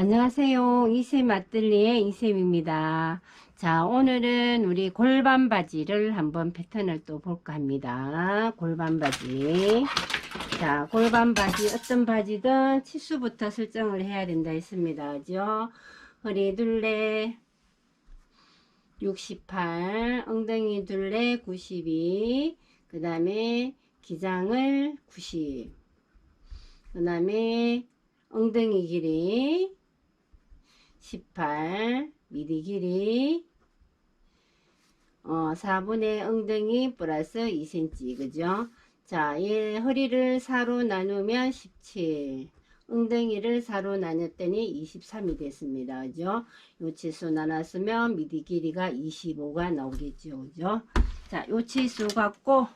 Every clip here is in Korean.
안녕하세요. 이샘 아뜰리의 이샘입니다. 자, 오늘은 우리 골반 바지를 한번 패턴을 또 볼까 합니다. 골반 바지. 자, 골반 바지, 어떤 바지든 치수부터 설정을 해야 된다 했습니다. 그죠? 허리 둘레 68, 엉덩이 둘레 92, 그 다음에 기장을 90, 그 다음에 엉덩이 길이 18 미디 길이 어 4분의 엉덩이 플러스 2cm 그죠? 자 얘 허리를 4로 나누면 17 엉덩이를 4로 나눴더니 23이 됐습니다. 그죠? 요 치수 나눴으면 미디 길이가 25가 나오겠죠. 그죠? 자 요 치수 갖고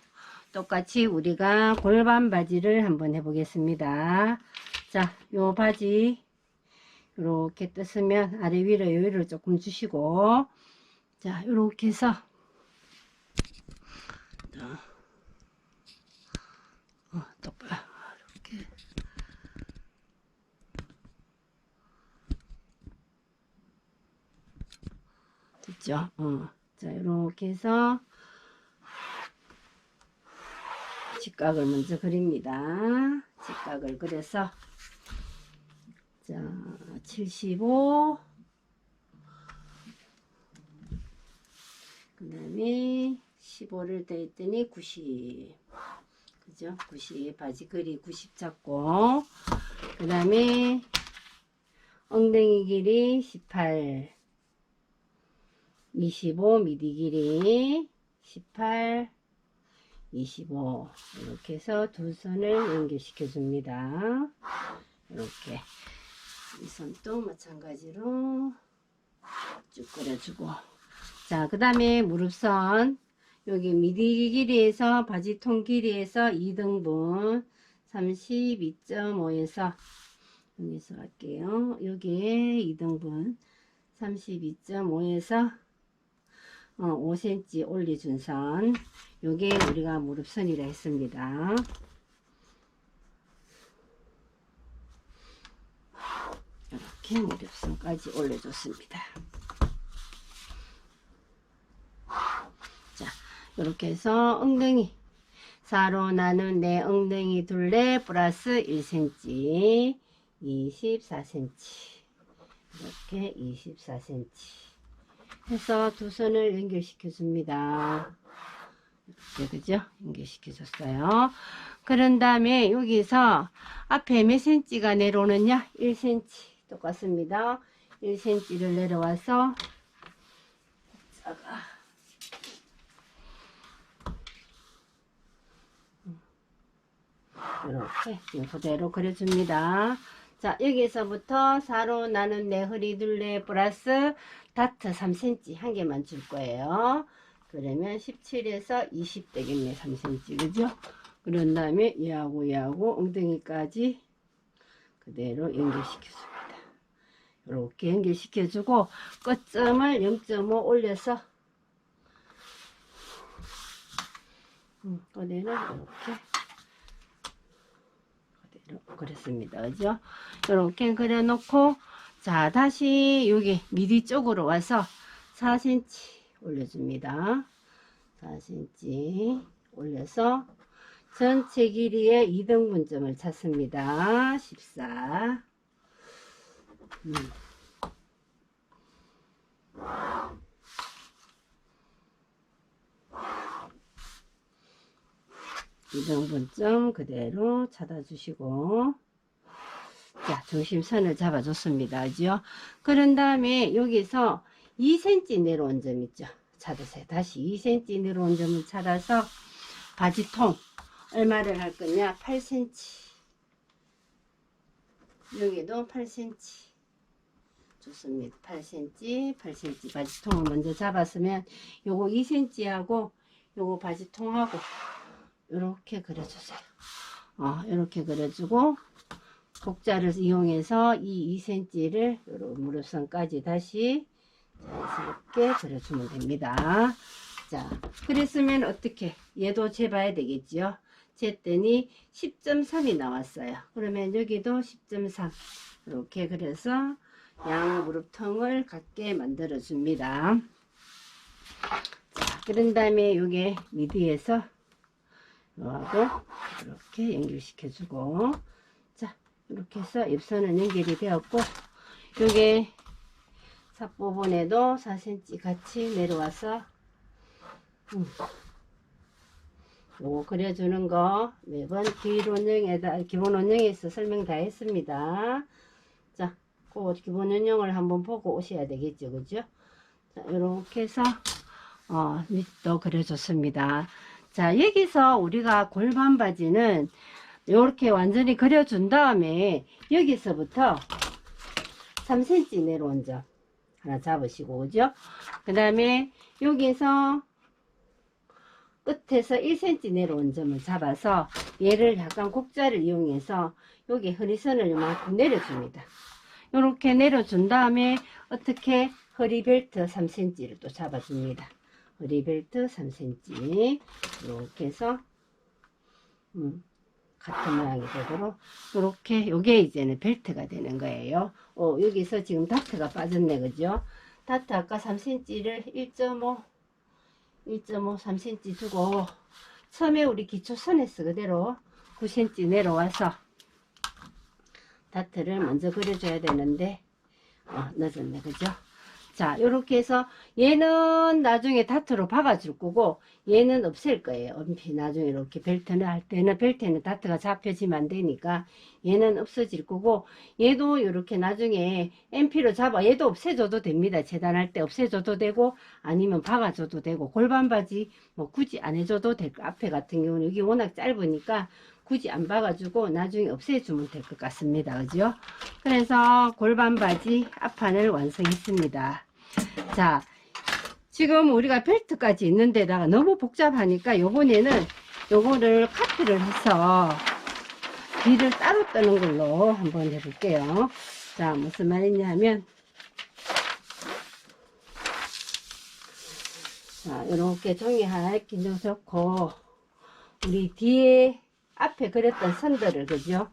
똑같이 우리가 골반 바지를 한번 해보겠습니다. 자, 요 바지 이렇게 뜯으면 아래 위로 여유를 조금 주시고 자, 이렇게 해서 자, 어, 이렇게 됐죠? 어. 자, 이렇게 해서 직각을 먼저 그립니다. 직각을 그려서 자, 75. 그 다음에 15를 더했더니 90. 그죠? 90. 바지 길이 90 잡고. 그 다음에 엉덩이 길이 18. 25 미디 길이 18. 25. 이렇게 해서 두 선을 연결시켜 줍니다. 이렇게. 이 선도 마찬가지로 쭉 그려주고. 자 그 다음에 무릎선. 여기 미디 길이에서 바지통 길이에서 2등분 32.5에서 여기서 할게요. 여기에 2등분 32.5에서 어, 5cm 올려준 선. 요게 우리가 무릎선이라 했습니다 이렇게 무릎선까지 올려줬습니다. 자, 이렇게 해서 엉덩이 4로 나눈 내 엉덩이 둘레 플러스 1cm 24cm 이렇게 24cm 해서 두 선을 연결시켜 줍니다. 이렇게 그죠? 연결시켜 줬어요. 그런 다음에 여기서 앞에 몇 cm가 내려오느냐? 1cm 똑같습니다. 1cm를 내려와서 작아. 이렇게 그대로 그려줍니다. 자 여기서부터 4로 나눈 내 허리 둘레 플러스 다트 3cm 한 개만 줄 거예요. 그러면 17에서 20 되겠네 3cm 그죠? 그런 다음에 얘하고 얘하고 엉덩이까지 그대로 연결시켜줍니다. 이렇게 연결시켜 주고 끝점을 0.5 올려서 음, 그대로 이렇게 그렸습니다. 그죠? 이렇게 그려 놓고 자 다시 여기 미디 쪽으로 와서 4cm 올려줍니다. 4cm 올려서 전체 길이의 2등분점을 찾습니다. 14. 음. 이등분점 그대로 찾아주시고 자 중심선을 잡아줬습니다. 그죠? 그런 다음에 여기서 2cm 내려온 점 있죠? 찾으세요. 다시 2cm 내려온 점을 찾아서 바지통 얼마를 할 거냐 8cm 여기도 8cm 좋습니다. 8cm 8cm 바지통을 먼저 잡았으면 요거 2cm 하고 요거 바지통하고 이렇게 그려주세요. 어, 이렇게 그려주고 곡자를 이용해서 이 2cm를 무릎선까지 다시 자연스럽게 그려주면 됩니다. 자 그랬으면 어떻게? 얘도 재봐야 되겠지요? 쟀더니 10.3이 나왔어요. 그러면 여기도 10.3 이렇게 그래서 양 무릎통을 갖게 만들어 줍니다. 자, 그런 다음에 요게 미디에서 요하고 이렇게 연결시켜 주고 자, 이렇게 해서 입선은 연결이 되었고 요게 삽 부분에도 4cm 같이 내려와서 음, 요거 그려주는 거 매번 기본 원형에다 기본 원형에서 설명 다 했습니다. 자, 그 기본 원형을 한번 보고 오셔야 되겠죠, 그죠? 자, 이렇게 해서 어, 밑도 그려줬습니다. 자, 여기서 우리가 골반 바지는 이렇게 완전히 그려준 다음에 여기서부터 3cm 내려온 점 하나 잡으시고, 그죠? 그 다음에 여기서 끝에서 1cm 내려온 점을 잡아서 얘를 약간 곡자를 이용해서 여기 허리선을 이만큼 내려줍니다. 이렇게 내려준 다음에 어떻게 허리벨트 3cm를 또 잡아줍니다. 허리벨트 3cm 이렇게 해서 음, 같은 모양이 되도록 이렇게 요게 이제는 벨트가 되는 거예요. 어, 여기서 지금 다트가 빠졌네 그죠? 다트 아까 3cm를 1.5 1.5 3cm 주고 처음에 우리 기초선에서 그대로 9cm 내려와서 다트를 먼저 그려줘야 되는데 어, 늦었네 그죠? 자 이렇게 해서 얘는 나중에 다트로 박아줄 거고 얘는 없앨 거예요 엄피 나중에 이렇게 벨트는 할 때는 벨트는 다트가 잡혀지면 안 되니까 얘는 없어질 거고 얘도 이렇게 나중에 MP로 잡아 얘도 없애줘도 됩니다 재단할 때 없애줘도 되고 아니면 박아줘도 되고 골반 바지 뭐 굳이 안 해줘도 될 거 앞에 같은 경우는 여기 워낙 짧으니까 굳이 안 박아주고 나중에 없애주면 될 것 같습니다. 그죠? 그래서 골반 바지 앞판을 완성했습니다. 자, 지금 우리가 벨트까지 있는 데다가 너무 복잡하니까 요번에는 요거를 카피를 해서 뒤를 따로 뜨는 걸로 한번 해볼게요. 자, 무슨 말이냐 면 자, 이렇게 종이 하나 끼도 좋고 우리 뒤에 앞에 그렸던 선들을 그죠?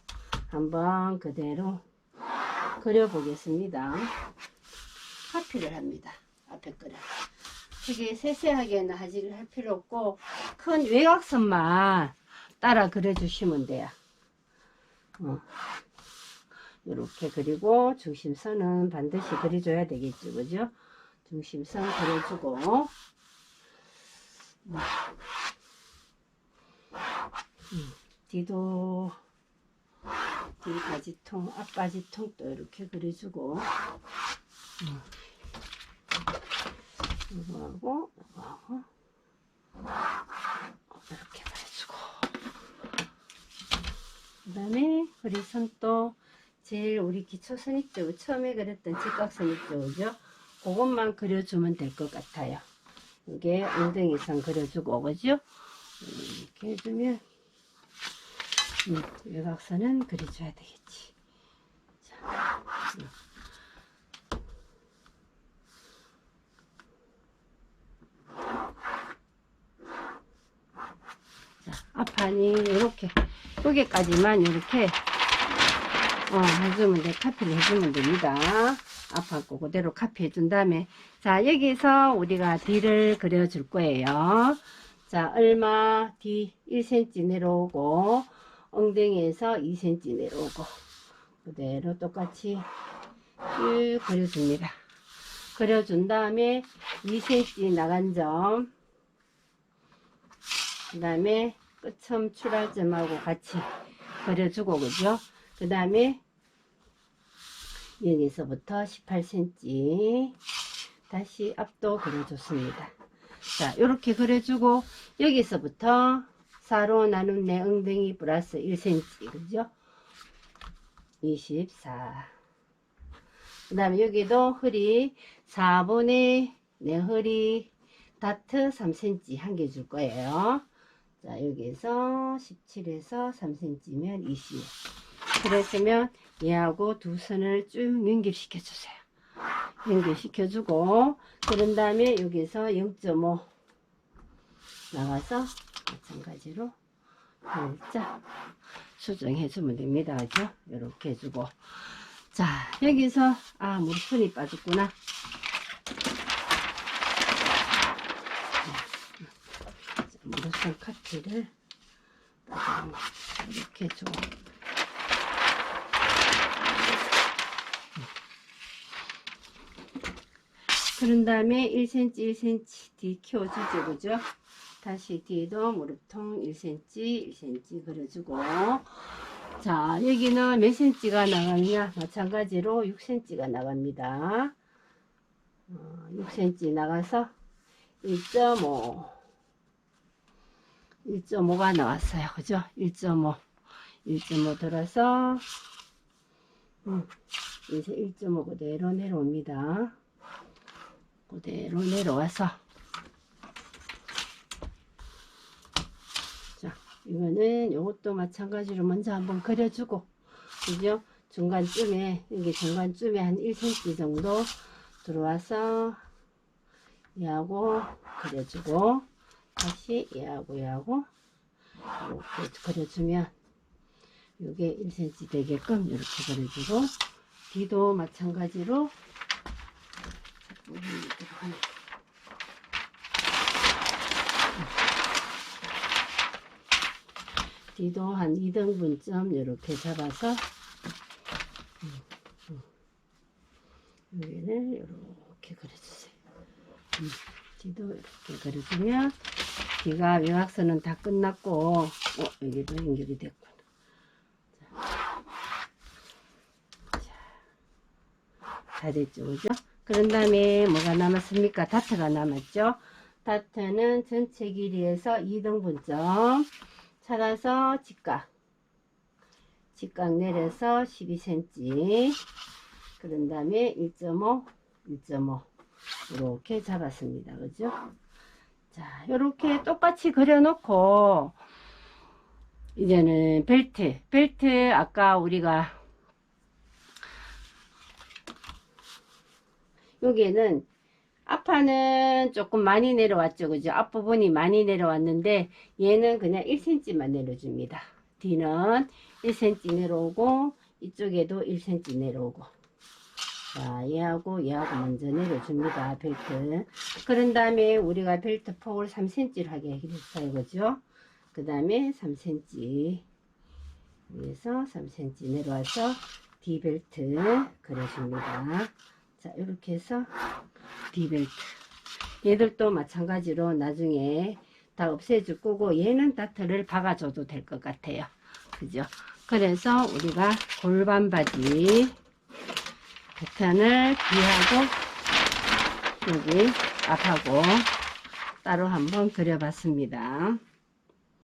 한번 그대로 그려보겠습니다. 카피를 합니다. 앞에 거를. 되게 세세하게는 하지를 할 필요 없고 큰 외곽선만 따라 그려주시면 돼요. 어. 이렇게 그리고 중심선은 반드시 그려줘야 되겠죠, 그죠? 중심선 그려주고 음. 음. 뒤도 뒤 바지통, 앞 바지통도 이렇게 그려주고 음. 이거하고 이거하고 이렇게 그려주고 그 다음에 허리선도 제일 우리 기초선 있죠 처음에 그렸던 직각선 있죠 그죠 그것만 그려주면 될 것 같아요 이게 엉덩이선 그려주고 그죠 이렇게 해주면 음, 외곽선은 그려줘야 되겠지. 자, 음. 자, 앞판이 이렇게 여기까지만 이렇게 어, 해주면 돼. 카피를 해주면 됩니다. 거 그대로 카피 해 준 다음에 자 여기서 우리가 D를 그려줄 거예요. 자 얼마 D 1cm 내려오고 엉덩이에서 2cm 내려오고 그대로 똑같이 쭉 그려줍니다. 그려준 다음에 2cm 나간 점, 그 다음에 끝점 출발점하고 같이 그려주고 그죠? 그 다음에 여기서부터 18cm 다시 앞도 그려줬습니다. 자, 이렇게 그려주고 여기서부터 4로 나눈 내 엉덩이 플러스 1cm 그죠? 24. 그 다음에 여기도 허리 4분의 내 허리 다트 3cm 한 개 줄 거예요. 자, 여기서 17에서 3cm면 20. 그랬으면 얘하고 두 선을 쭉 연결시켜 주세요. 연결시켜 주고 그런 다음에 여기서 0.5 나가서 마찬가지로 살짝 수정해 주면 됩니다. 그죠? 이렇게 해주고 자, 여기서, 아, 물풀이 빠졌구나. 자, 무릎선 카트를 이렇게 줘. 그런 다음에 1cm, 1cm 뒤 키워주죠, 그죠? 다시 뒤도 무릎통 1cm, 1cm 그려주고. 자, 여기는 몇 cm가 나가느냐? 마찬가지로 6cm가 나갑니다. 어, 6cm 나가서 1.5. 1.5가 나왔어요. 그죠? 1.5. 1.5 들어서, 음, 이제 1.5 그대로 내려옵니다. 그대로 내려와서, 자, 이거는 요것도 마찬가지로 먼저 한번 그려주고, 그죠? 중간쯤에, 여기 중간쯤에 한 1cm 정도 들어와서, 얘하고 그려주고, 다시 얘하고 얘하고 이렇게 그려주면 이게 1cm 되게끔 이렇게 그려주고 뒤도 마찬가지로 들어가네. 뒤도 한 2등분점 이렇게 잡아서 음, 음. 여기를 이렇게 그려주세요. 음, 뒤도 이렇게 그려주면 뒤가 외곽선은 다 끝났고 어, 여기도 연결이 됐구나. 자, 자, 다 됐죠, 그죠? 그런 다음에 뭐가 남았습니까? 다트가 남았죠? 다트는 전체 길이에서 2등분점 찾아서 직각. 직각 내려서 12cm 그런 다음에 1.5 1.5 이렇게 잡았습니다. 그죠? 자 이렇게 똑같이 그려 놓고 이제는 벨트. 벨트 아까 우리가 여기에는 앞판은 조금 많이 내려왔죠 그죠? 앞부분이 많이 내려왔는데 얘는 그냥 1cm만 내려줍니다. 뒤는 1cm 내려오고 이쪽에도 1cm 내려오고. 자 얘하고 얘하고 먼저 내려줍니다 벨트. 그런 다음에 우리가 벨트 폭을 3cm를 하게 했어요 그죠? 그 다음에 3cm 위에서 3cm 내려와서 D벨트 그려줍니다 자 이렇게 해서 D벨트. 얘들도 마찬가지로 나중에 다 없애줄 거고 얘는 다트를 박아줘도 될 것 같아요. 그죠? 그래서 우리가 골반 바지 패턴을 뒤하고 여기 앞하고 따로 한번 그려봤습니다